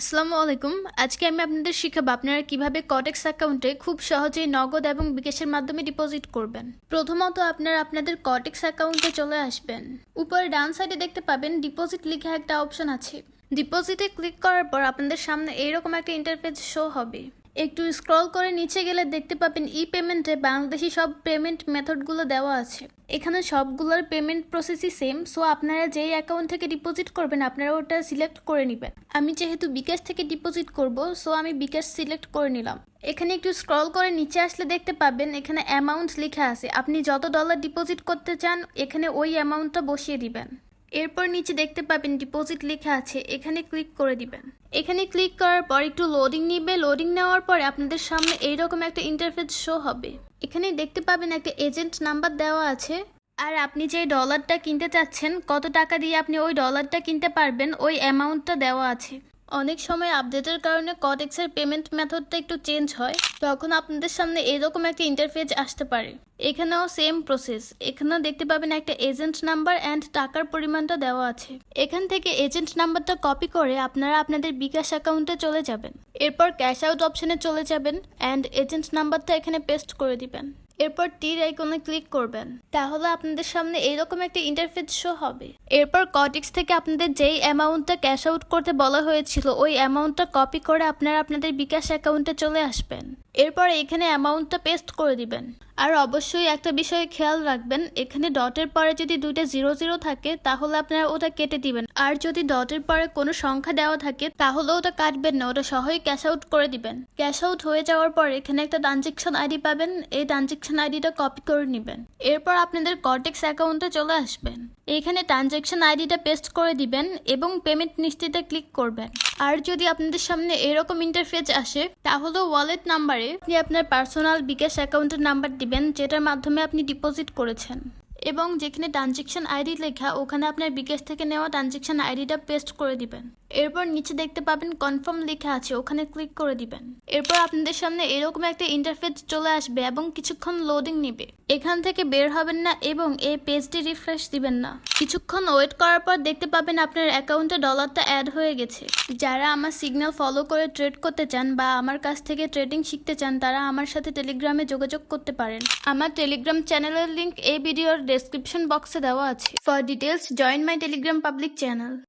আসসালামু আলাইকুম। আজকে আমি আপনাদের শিখাবো আপনারা কীভাবে কটেক্স অ্যাকাউন্টে খুব সহজেই নগদ এবং বিকাশের মাধ্যমে ডিপোজিট করবেন। প্রথমত আপনারা আপনাদের কটেক্স অ্যাকাউন্টে চলে আসবেন। উপরে ডান সাইডে দেখতে পাবেন ডিপোজিট লিখে একটা অপশন আছে। ডিপোজিটে ক্লিক করার পর আপনাদের সামনে এইরকম একটা ইন্টারফেস শো হবে। একটু স্ক্রল করে নিচে গেলে দেখতে পাবেন ই পেমেন্টে বাংলাদেশি সব পেমেন্ট মেথডগুলো দেওয়া আছে। এখানে সবগুলোর পেমেন্ট প্রসেসই সেম সো আপনারা যেই অ্যাকাউন্ট থেকে ডিপোজিট করবেন, আপনারা ওটা সিলেক্ট করে নেবেন। আমি যেহেতু বিকাশ থেকে ডিপোজিট করব সো আমি বিকাশ সিলেক্ট করে নিলাম। এখানে একটু স্ক্রল করে নিচে আসলে দেখতে পাবেন, এখানে অ্যামাউন্ট লেখা আছে। আপনি যত ডলার ডিপোজিট করতে চান, এখানে ওই অ্যামাউন্টটা বসিয়ে দিবেন। এরপর নিচে দেখতে পাবেন ডিপোজিট লেখা আছে, এখানে ক্লিক করে দিবেন। এখানে ক্লিক করার পর একটু লোডিং নিবে লোডিং নেওয়ার পরে আপনাদের সামনে এইরকম একটা ইন্টারফেস শো হবে। এখানে দেখতে পাবেন একটা এজেন্ট নাম্বার দেওয়া আছে, আর আপনি যে ডলারটা কিনতে চাচ্ছেন, কত টাকা দিয়ে আপনি ওই ডলারটা কিনতে পারবেন, ওই অ্যামাউন্টটা দেওয়া আছে। অনেক সময় আপডেটের কারণে কটেক্সের পেমেন্ট মেথডটা একটু চেঞ্জ হয়। তখন আপনাদের সামনে এরকম একটা ইন্টারফেস আসতে পারে। এখানেও সেম প্রসেস এখানেও দেখতে পাবেন একটা এজেন্ট নাম্বার অ্যান্ড টাকার পরিমাণটা দেওয়া আছে। এখান থেকে এজেন্ট নাম্বারটা কপি করে আপনারা আপনাদের বিকাশ অ্যাকাউন্টে চলে যাবেন। এরপর ক্যাশ আউট অপশানে চলে যাবেন অ্যান্ড এজেন্ট নাম্বারটা এখানে পেস্ট করে দিবেন। এরপর টির আইকনে ক্লিক করবেন। তাহলে আপনাদের সামনে এইরকম একটা ইন্টারফেস শো হবে। এরপর কটিক্স থেকে আপনাদের যেই অ্যামাউন্টটা ক্যাশ আউট করতে বলা হয়েছিল, ওই অ্যামাউন্টটা কপি করে আপনারা আপনাদের বিকাশ অ্যাকাউন্টে চলে আসবেন। এরপর এখানে অ্যামাউন্টটা পেস্ট করে দিবেন। আর অবশ্যই একটা বিষয়ে খেয়াল রাখবেন, এখানে ডটের পরে যদি দুইটা জিরো জিরো থাকে, তাহলে আপনারা ওটা কেটে দিবেন। আর যদি ডটের পরে কোনো সংখ্যা দেওয়া থাকে, তাহলে ওটা কাটবেন না, ওটা সহই ক্যাশ আউট করে দিবেন। ক্যাশ আউট হয়ে যাওয়ার পর এখানে একটা ট্রানজেকশন আইডি পাবেন, এই ট্রানজেকশন আইডিটা কপি করে নেবেন। এরপর আপনাদের কর্টেক্স অ্যাকাউন্টে চলে আসবেন। এখানে ট্রানজ্যাকশন আইডিটা পেস্ট করে দিবেন এবং পেমেন্ট নিশ্চিতে ক্লিক করবেন। আর যদি আপনাদের সামনে এরকম ইন্টারফেস আসে তাহলে ওয়ালেট নাম্বারে আপনি আপনার পার্সোনাল বিকাশ অ্যাকাউন্টের নাম্বার দিবেন, যেটার মাধ্যমে আপনি ডিপোজিট করেছেন। এবং যেখানে ট্রানজেকশন আইডি লেখা, ওখানে আপনার বিকাশ থেকে নেওয়া ট্রানজেকশন আইডিটা পেস্ট করে দিবেন। এরপর নিচে দেখতে পাবেন কনফার্ম লেখা আছে, ওখানে ক্লিক করে দিবেন। এরপর আপনাদের সামনে এরকম একটা ইন্টারফেস চলে আসবে এবং কিছুক্ষণ লোডিং নেবে। এখান থেকে বের হবেন না এবং এই পেজটি রিফ্রেশ দিবেন না। কিছুক্ষণ ওয়েট করার পর দেখতে পাবেন আপনার অ্যাকাউন্টে ডলারটা অ্যাড হয়ে গেছে। যারা আমার সিগন্যাল ফলো করে ট্রেড করতে চান বা আমার কাছ থেকে ট্রেডিং শিখতে চান, তারা আমার সাথে টেলিগ্রামে যোগাযোগ করতে পারেন। আমার টেলিগ্রাম চ্যানেলের লিংক এই ভিডিওর ডেসক্রিপশন বক্সে দেওয়া আছে। For details join my Telegram public channel